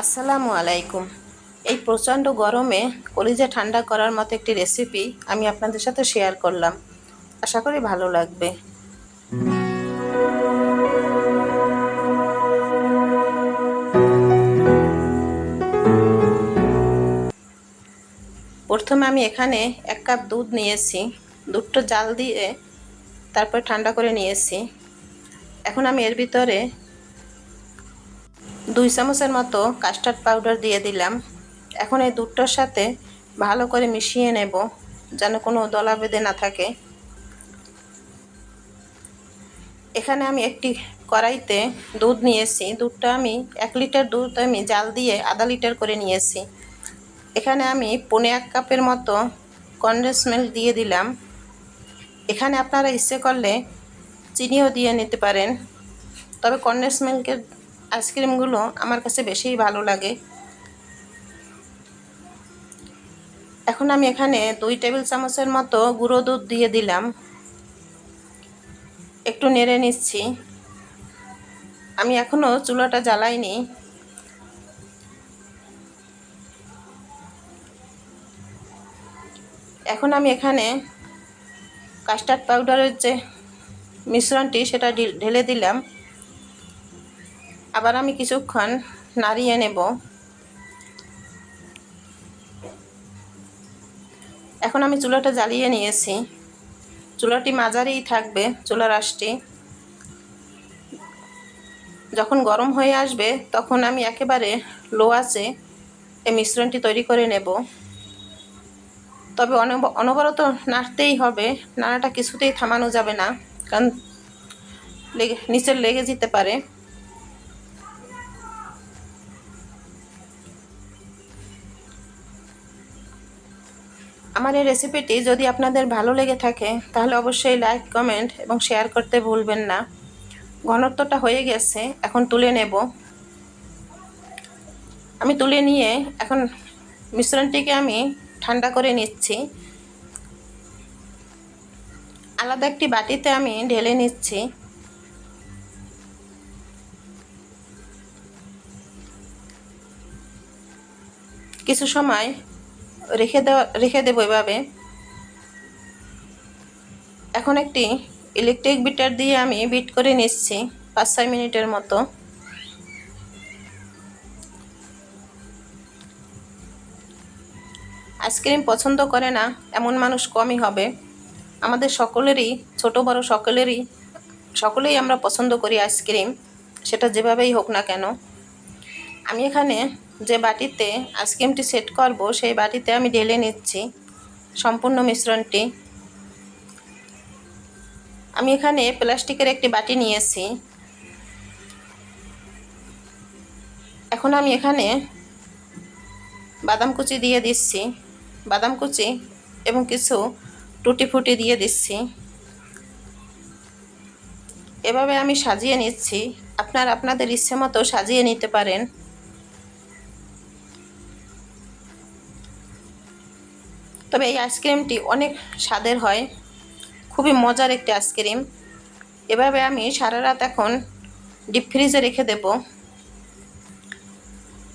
আসসালামু আলাইকুম। এই প্রচণ্ড গরমে কলিজা ঠান্ডা করার মতো একটি রেসিপি আমি আপনাদের সাথে শেয়ার করলাম। আশা করি ভালো লাগবে। প্রথমে আমি এখানে এক কাপ দুধ নিয়েছি। দুধটা জাল দিয়ে তারপর ঠান্ডা করে নিয়েছি। এখন আমি এর ভিতরে দুই চামচের মতো কাস্টার্ড পাউডার দিয়ে দিলাম। এখন এই দুধটার সাথে ভালো করে মিশিয়ে নেব, যেন কোনো দলা বেঁধে না থাকে। এখানে আমি একটি কড়াইতে দুধ নিয়েছি। দুধটা আমি এক লিটার দুধ আমি জাল দিয়ে আধা লিটার করে নিয়েছি। এখানে আমি পনে এক কাপের মতো কনডেন্স মিল্ক দিয়ে দিলাম। এখানে আপনারা ইচ্ছে করলে চিনিও দিয়ে নিতে পারেন। তবে কনডেন্স মিল্কের আইসক্রিমগুলো আমার কাছে বেশিই ভালো লাগে। এখন আমি এখানে দুই টেবিল চামচের মতো গুঁড়ো দুধ দিয়ে দিলাম। একটু নেড়ে নিচ্ছি। আমি এখনও চুলাটা জ্বালাইনি। এখন আমি এখানে কাস্টার্ড পাউডারের যে মিশ্রণটি সেটা ঢেলে দিলাম। আবার আমি কিছুক্ষণ নাড়িয়ে নেব। এখন আমি চুলাটা জ্বালিয়ে নিয়েছি। চুলাটি মাঝারিই থাকবে, চুলার আঁশটি যখন গরম হয়ে আসবে, তখন আমি একেবারে লো আছে এই মিশ্রণটি তৈরি করে নেব। তবে অনবরত নাড়তেই হবে, নাড়াটা কিছুতেই থামানো যাবে না, কারণ লেগে, নিচের লেগে যেতে পারে। আমার এই রেসিপিটি যদি আপনাদের ভালো লেগে থাকে, তাহলে অবশ্যই লাইক কমেন্ট এবং শেয়ার করতে ভুলবেন না। ঘনত্বটা হয়ে গেছে, এখন তুলে নেব। আমি তুলে নিয়ে এখন মিশ্রণটিকে আমি ঠান্ডা করে নিচ্ছি। আলাদা একটি বাটিতে আমি ঢেলে নিচ্ছি। কিছু সময় রেখে দেওয়া, রেখে দেবো এভাবে। এখন একটি ইলেকট্রিক বিটার দিয়ে আমি বিট করে নিচ্ছি পাঁচ, ছয় মিনিটের মতো। আইসক্রিম পছন্দ করে না, এমন মানুষ কমই হবে। আমাদের সকলেরই, ছোট, বড় সকলেরই, সকলেই আমরা পছন্দ করি আইসক্রিম, সেটা যেভাবেই হোক না কেন। আমি এখানে যে বাটিতে আইসক্রিমটি সেট করব, সেই বাটিতে আমি ঢেলে নিচ্ছি সম্পূর্ণ মিশ্রণটি। আমি এখানে প্লাস্টিকের একটি বাটি নিয়েছি। এখন আমি এখানে বাদাম কুচি দিয়ে দিচ্ছি। বাদাম কুচি এবং কিছু টুটি ফুটি দিয়ে দিচ্ছি। এভাবে আমি সাজিয়ে নিচ্ছি। আপনার আপনাদের ইচ্ছে মতো সাজিয়ে নিতে পারেন। তবে এই আইসক্রিমটি অনেক স্বাদের হয়। খুবই মজার একটি আইসক্রিম। এভাবে আমি সারা রাত এখন ডিপ ফ্রিজে রেখে দেব।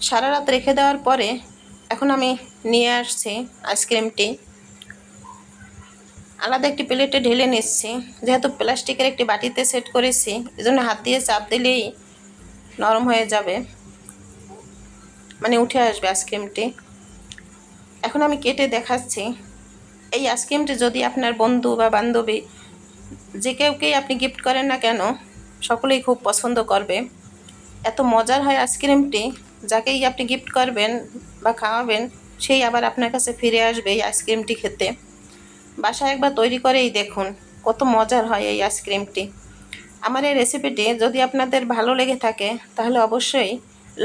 সারা রাত রেখে দেওয়ার পরে এখন আমি নিয়ে আসছি আইসক্রিমটি। আলাদা একটি প্লেটে ঢেলে নিচ্ছি। যেহেতু প্লাস্টিকের একটি বাটিতে সেট করেছি, এজন্য হাত দিয়ে চাপ দিলেই নরম হয়ে যাবে। মানে উঠে আসবে আইসক্রিমটি। এখন আমি কেটে দেখাচ্ছি। এই আইসক্রিমটি যদি আপনার বন্ধু বা বান্ধবী যে কেউকেই আপনি গিফট করেন না কেন, সকলেই খুব পছন্দ করবে। এত মজার হয় আইসক্রিমটি যাকেই আপনি গিফট করবেন বা খাওয়াবেন, সেই আবার আপনার কাছে ফিরে আসবে এই আইসক্রিমটি খেতে। বাসায় একবার তৈরি করেই দেখুন, কত মজার হয় এই আইসক্রিমটি আমার এই রেসিপিটি যদি আপনাদের ভালো লেগে থাকে, তাহলে অবশ্যই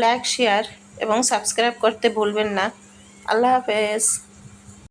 লাইক শেয়ার এবং সাবস্ক্রাইব করতে ভুলবেন না। আল্লাহ হাফেজ